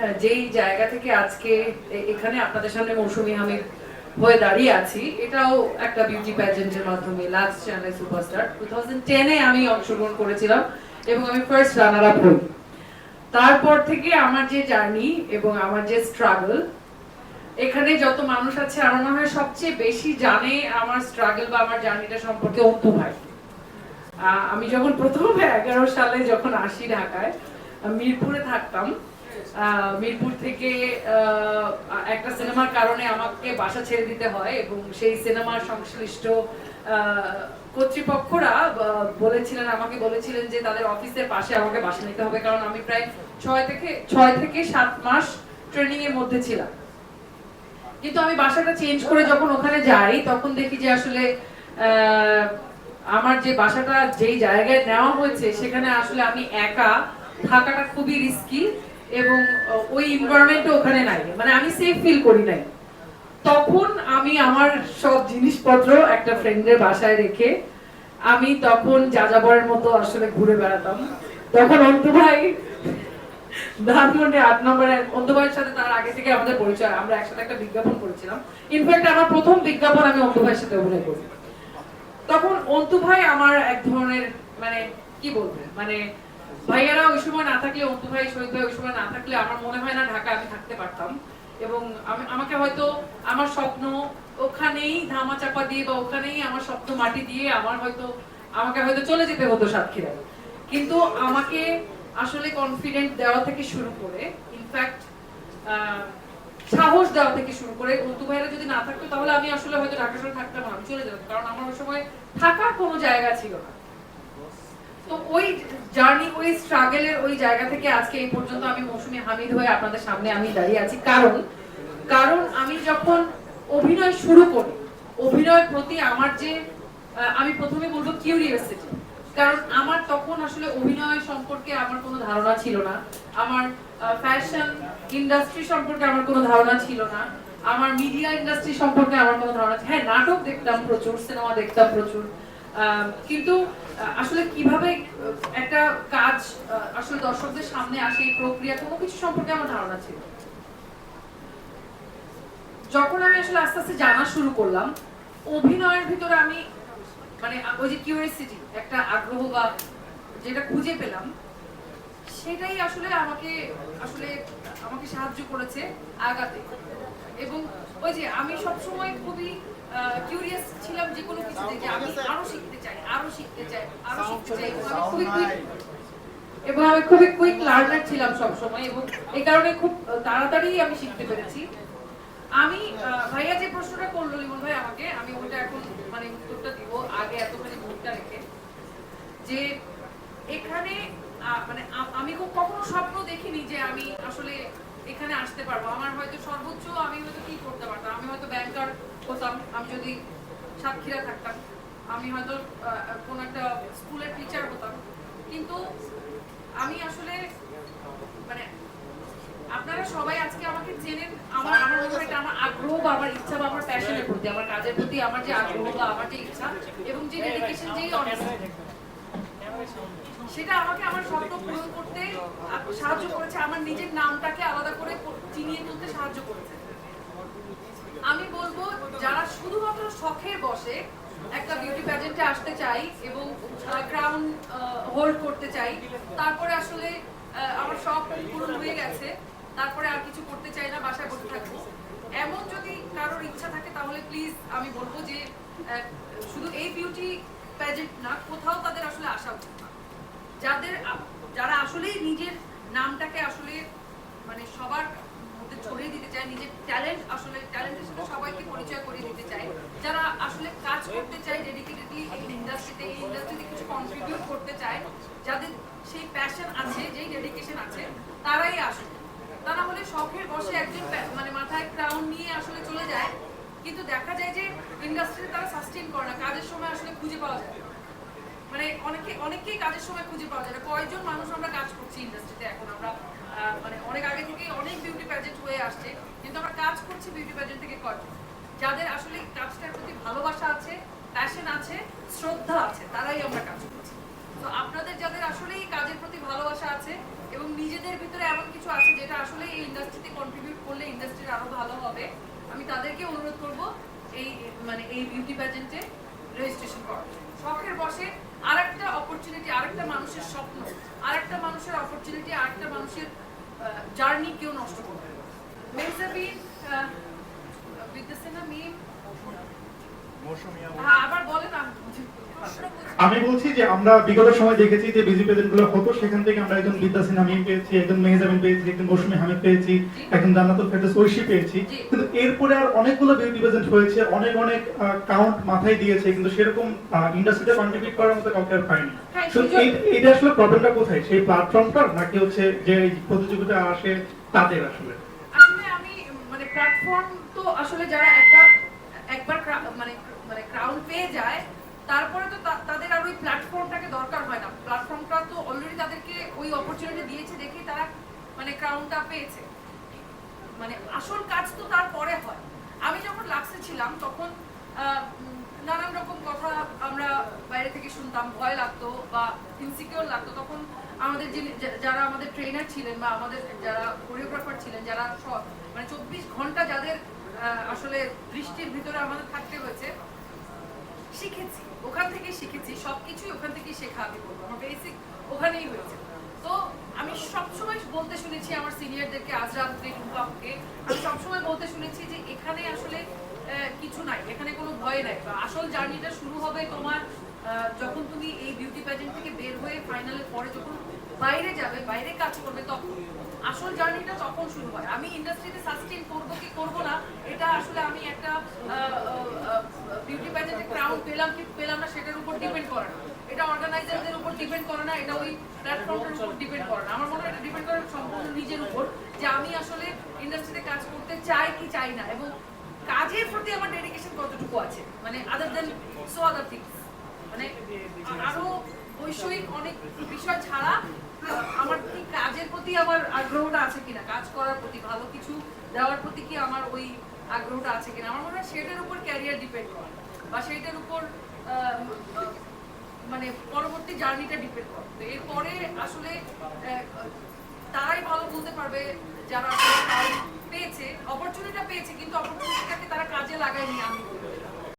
হ্যাঁ, যেই জায়গা থেকে আজকে এখানে আপনাদের সামনে মৌসুমী হামিদ হয়ে দাঁড়িয়ে আছি এটাও একটা বিউটি প্যাজেন্টের মাধ্যমে last channel superstar two thousand টেনে আমি অংশগ্রহণ করেছিলাম এবং আমি ফার্স্ট রানার আপ হই। তারপর থেকে আমার যে জার্নি এবং আমার যে স্ট্রাগল এখানে যত মানুষ আছে আমার মনে হয় সবচেয়ে বেশি জানে আমার স্ট্রাগল বা আমার জার্নিটা সম্পর্কে অন্তু ভাই। আমি যখন প্রথম এগারো সালে যখন আসি ঢাকায় মিরপুরে থাকতাম মিরপুর থেকে একটা সিনেমার কারণে আমাকে বাসা ছেড়ে দিতে হয় এবং সেই সিনেমার সংশ্লিষ্ট কর্তৃপক্ষরা বলেছিলেন, আমাকে বলেছিলেন যে তাদের অফিসের পাশে আমাকে বাসা নিতে হবে, কারণ আমি প্রায় ছয় থেকে ছয় থেকে সাত মাস ট্রেনিং এর মধ্যে ছিলাম। কিন্তু আমি বাসাটা চেঞ্জ করে যখন ওখানে যাই, তখন দেখি যে আসলে আমার যে বাসাটা যেই জায়গায় নেওয়া হয়েছে, সেখানে আসলে আমি একা থাকাটা খুবই রিস্কি এবং ওই এনভায়রনমেন্টে ওখানে নাই। মানে আমি সেফ ফিল করি নাই। তখন আমি আমার সব জিনিসপত্র একটা ফ্রেন্ডের বাসায় রেখে আমি তখন যাযাবরের মতো আসলে ঘুরে বেড়াতাম। তখন অন্তু ভাই ধানমন্ডি আট নম্বরে অন্তু ভাইয়ের সাথে তার আগে থেকে আমাদের পরিচয়, আমরা একসাথে একটা বিজ্ঞাপন করেছিলাম। ইনফ্যাক্ট আমার প্রথম বিজ্ঞাপন আমি অন্তু ভাইয়ের সাথে অভিনয় করি। তখন অন্তু ভাই আমার এক ধরনের মানে কি বলবে? মানে ভাইয়ারা ওই সময় না থাকলে, অন্তু ভাই শহীদ ভাই ওই সময় না থাকলে আমার মনে হয় না ঢাকা আমি থাকতে পারতাম। এবং আমি, আমাকে হয়তো আমার স্বপ্ন ওখানেই ধামা চাপা দিয়ে বা ওখানেই আমার স্বপ্ন মাটি দিয়ে আমার হয়তো, আমাকে হয়তো চলে যেতে হতো সাতক্ষীরা কিন্তু আমাকে আসলে কনফিডেন্ট দেওয়া থেকে শুরু করে ইনফ্যাক্ট সাহস দেওয়া থেকে শুরু করে, অন্তু ভাইরা যদি না থাকতো, তাহলে আমি আসলে হয়তো ঢাকা শহরে থাকতাম আমি চলে যেতাম। কারণ আমার ওই সময় থাকার কোনো জায়গা ছিল না। তো ওই জার্নি ওই স্ট্রাগলের ওই জায়গা থেকে আজকে এই পর্যন্ত আমি মৌসুমী হামিদ হয়ে আপনাদের সামনে আমি দাঁড়িয়ে আছি। কারণ কারণ আমি যখন অভিনয় শুরু করি অভিনয়ের প্রতি আমার যে আমি প্রথমে বলব কিউরিয়াসিটি কারণ আমার তখন আসলে অভিনয় সম্পর্কে আমার কোনো ধারণা ছিল না, আমার ফ্যাশন ইন্ডাস্ট্রি সম্পর্কে আমার কোনো ধারণা ছিল না, আমার মিডিয়া ইন্ডাস্ট্রি সম্পর্কে আমার কোনো ধারণা হ্যাঁ নাটক দেখতাম প্রচুর সিনেমা দেখতাম প্রচুর কিন্তু আসলে কীভাবে একটা কাজ আসলে দর্শকদের সামনে আসে এই প্রক্রিয়া, কোনো কিছু সম্পর্কে আমার ধারণা ছিল যখন আমি আসলে আস্তে আস্তে জানা শুরু করলাম, অভিনয়ের ভিতরে আমি মানে ওই যে কিউরিয়াসিটি একটা আগ্রহ বা যেটা খুঁজে পেলাম সেটাই আসলে আমাকে আসলে আমাকে সাহায্য করেছে আগাতে। এবং ওই যে আমি সবসময় খুবই কিউরিয়াস ছিলাম যে কোনো কিছুতে যে আমি আরও শিখতে চাই আরও শিখতে চাই আরও শিখতে চাই। এবং আমি খুবই এবং আমি খুবই কুইক লার্নার ছিলাম সব সময় এবং এই কারণে খুব তাড়াতাড়ি আমি শিখতে পেরেছি। আমি ভাইয়া যে প্রশ্নটা করল লিমন ভাই আমাকে আমি ওটা এখন মানে উত্তরটা দিব আগে এতখানি ভুলটা রেখে। যে এখানে মানে আমি খুব কখনো স্বপ্ন দেখিনি যে আমি আসলে এখানে আসতে পারব। আমার হয়তো সর্বোচ্চ আমি হয়তো কি করতে পারতাম? আমি হয়তো ব্যাংকার হতাম আমি যদি সাতক্ষীরা থাকতাম আমি হয়তো কোনো একটা স্কুলের টিচার হতাম। কিন্তু আমি আসলে মানে আপনারা সবাই আজকে আমাকে চেনেন আমার আমার মনে এটা আমার আগ্রহ বা আমার ইচ্ছা বা আমার প্যাশনের প্রতি আমার কাজের প্রতি আমার যে আগ্রহ বা আমার যে ইচ্ছা এবং যে ডেডিকেশন যেই honesty, সেটা আমাকে আমার স্বপ্ন পূরণ করতে সাহায্য করেছে। আমার নিজের নামটাকে আলাদা করে চিনিয়ে তুলতে সাহায্য করেছে। আমি বলব, যারা শুধুমাত্র শখের বসে একটা বিউটি প্যাজেন্টে আসতে চাই এবং ক্রাউন হোল্ড করতে চাই, তারপরে আসলে আমার শখ পূরণ হয়ে গেছে, তারপরে আর কিছু করতে চাই না, বাসায় বসে থাকব। এমন যদি কারোর ইচ্ছা থাকে, তাহলে প্লিজ আমি বলব যে শুধু এই বিউটি প্যাজেন্ট না, কোথাও তাদের আসলে আসা উচিত না যাদের আপ- যারা আসলেই নিজের নামটাকে আসলে মানে সবার মধ্যে ছড়িয়ে দিতে চায়, নিজের ট্যালেন্ট আসলে ট্যালেন্টের সাথে সবাইকে পরিচয় করিয়ে দিতে চায় যারা আসলে কাজ করতে চায় ডেডিকেটেডলি এই ইন্ডাস্ট্রিতে এই ইন্ডাস্ট্রিতে কিছু কন্ট্রিবিউট করতে চায়, যাদের সেই প্যাশন আছে, যেই ডেডিকেশন আছে, তারাই আসে তা না হলে শখের বসে একজন মানে মাথায় ক্রাউন নিয়ে আসলে চলে যায়, কিন্তু দেখা যায় যে ইন্ডাস্ট্রিতে তারা সাস্টেন করে না, কাজের সময় আসলে খুঁজে পাওয়া যায়। মানে অনেকে অনেকেই কাজের সময় খুঁজে পাওয়া যায় না। কয়জন মানুষ আমরা কাজ করছি ইন্ডাস্ট্রিতে এখন। আমরা মানে অনেক আগে থেকে অনেক বিউটি প্যাজেন্ট হয়ে আসছে, কিন্তু আমরা কাজ করছি বিউটি প্যাজেন্ট থেকে কয়জন যাদের আসলে কাজটার প্রতি ভালোবাসা আছে প্যাশন আছে, শ্রদ্ধা আছে, তারাই আমরা কাজ করছি। তো আপনাদের যাদের আসলেই কাজের প্রতি ভালোবাসা আছে এবং নিজেদের ভিতরে এমন কিছু আছে যেটা আসলে এই ইন্ডাস্ট্রিতে কন্ট্রিবিউট করলে ইন্ডাস্ট্রির আরও ভালো হবে, আমি তাদেরকে অনুরোধ করব এই মানে এই বিউটি প্যাজেন্টে রেজিস্ট্রেশন করার শখের বসে আরেকটা অপরচুনিটি আরেকটা মানুষের স্বপ্ন, আরেকটা মানুষের অপরচুনিটি আরেকটা মানুষের জার্নি কেউ নষ্ট করবে মেসাবি বিদ্যাসেনা মিম আমি বুঝি। আমি বলছি যে আমরা বিগত সময় দেখেছি যে বিজি প্রেজেন্টগুলো হতো সেখান থেকে আমরা একজন বিদ্যা সিনহা মিম পেয়েছি একজন মেহজাবিন পেয়েছি একজন মৌসুমী হামিদ পেয়েছি একজন জান্নাতুল ফেরদৌস ঐশী পেয়েছি। কিন্তু এরপরে আর অনেকগুলো বিউটি প্রেজেন্ট হয়েছে অনেক অনেক কাউন্ট মাথায় দিয়েছে কিন্তু সেরকম ইন্ডাস্ট্রিতে কন্ট্রিবিউট করার মতো কাউকে আর পাইনি হ্যাঁ, তো এটা আসলে প্রবলেমটা কোথায়? সেই প্ল্যাটফর্মটার নাকি হচ্ছে যে প্রতিযোগিতা আসে তাদের আসলে? আসলে আমি মানে প্ল্যাটফর্ম তো আসলে যারা একটা একবার মানে মানে পেয়ে যায়, তারপরে তো তাদের আর ওই প্ল্যাটফর্মটাকে দরকার হয় না। প্ল্যাটফর্মটা তো অলরেডি তাদেরকে ওই অপরচুনিটি দিয়েছে দেখেই তারা মানে ক্রাউনটা পেয়েছে। মানে আসল কাজ তো তারপরে হয়। আমি যখন লাক্সে ছিলাম, তখন নানান রকম কথা আমরা বাইরে থেকে শুনতাম। ভয় লাগতো বা ইনসিকিউর লাগতো। তখন আমাদের যিনি যারা আমাদের ট্রেনার ছিলেন বা আমাদের যারা কোরিওগ্রাফার ছিলেন, যারা স- মানে চব্বিশ ঘণ্টা যাদের আসলে দৃষ্টির ভিতরে আমাদের থাকতে হয়েছে শিখেছি, ওখান থেকে শিখেছি, সবকিছুই ওখান থেকেই শেখা আমি বলব, আমার বেসিক ওখানেই হয়েছে। তো আমি সবসময় বলতে শুনেছি আমার সিনিয়রদেরকে আজরাত টুম্পাকে আমি সবসময় বলতে শুনেছি যে এখানে আসলে কিছু নাই, এখানে কোনো ভয় নাই, বা আসল জার্নিটা শুরু হবে তোমার যখন তুমি এই বিউটি প্যাজেন্ট থেকে বের হয়ে ফাইনালের পরে যখন বাইরে যাবে, বাইরে কাজ করবে তখন, আসল জার্নিটা তখন শুরু হয়। আমি ইন্ডাস্ট্রিতে সাস্টেন করব কি করব না, এটা আসলে আমি একটা বিউটি প্যাজেন্টে ক্রাউন পেলাম কি পেলাম না সেটার উপর ডিপেন্ড করে না। এটা অর্গানাইজারদের উপর ডিপেন্ড করে না, এটা ওই প্ল্যাটফর্মের উপর ডিপেন্ড করে না। আমার মনে হয় এটা ডিপেন্ড করে সম্পূর্ণ নিজের উপর যে আমি আসলে ইন্ডাস্ট্রিতে কাজ করতে চাই কি চাই না এবং কাজের প্রতি আমার ডেডিকেশন কতটুকু আছে? মানে আদার দেন সো আদার থিংস মানে আরও বৈষয়িক অনেক বিষয় ছাড়া আমার কি কাজের প্রতি আমার আগ্রহটা আছে কিনা? কাজ করার প্রতি ভালো কিছু দেওয়ার প্রতি কি আমার ওই আগ্রহটা আছে কিনা আমার মনে হয় সেটার উপর ক্যারিয়ার ডিপেন্ড করে বা সেইটার উপর মানে পরবর্তী জার্নিটা ডিপেন্ড করে তো এরপরে আসলে তারাই ভালো বলতে পারবে যারা পেয়েছে অপরচুনিটিটা পেয়েছে, কিন্তু অপরচুনিটিটাকে তারা কাজে লাগায়নি, আমি বলব।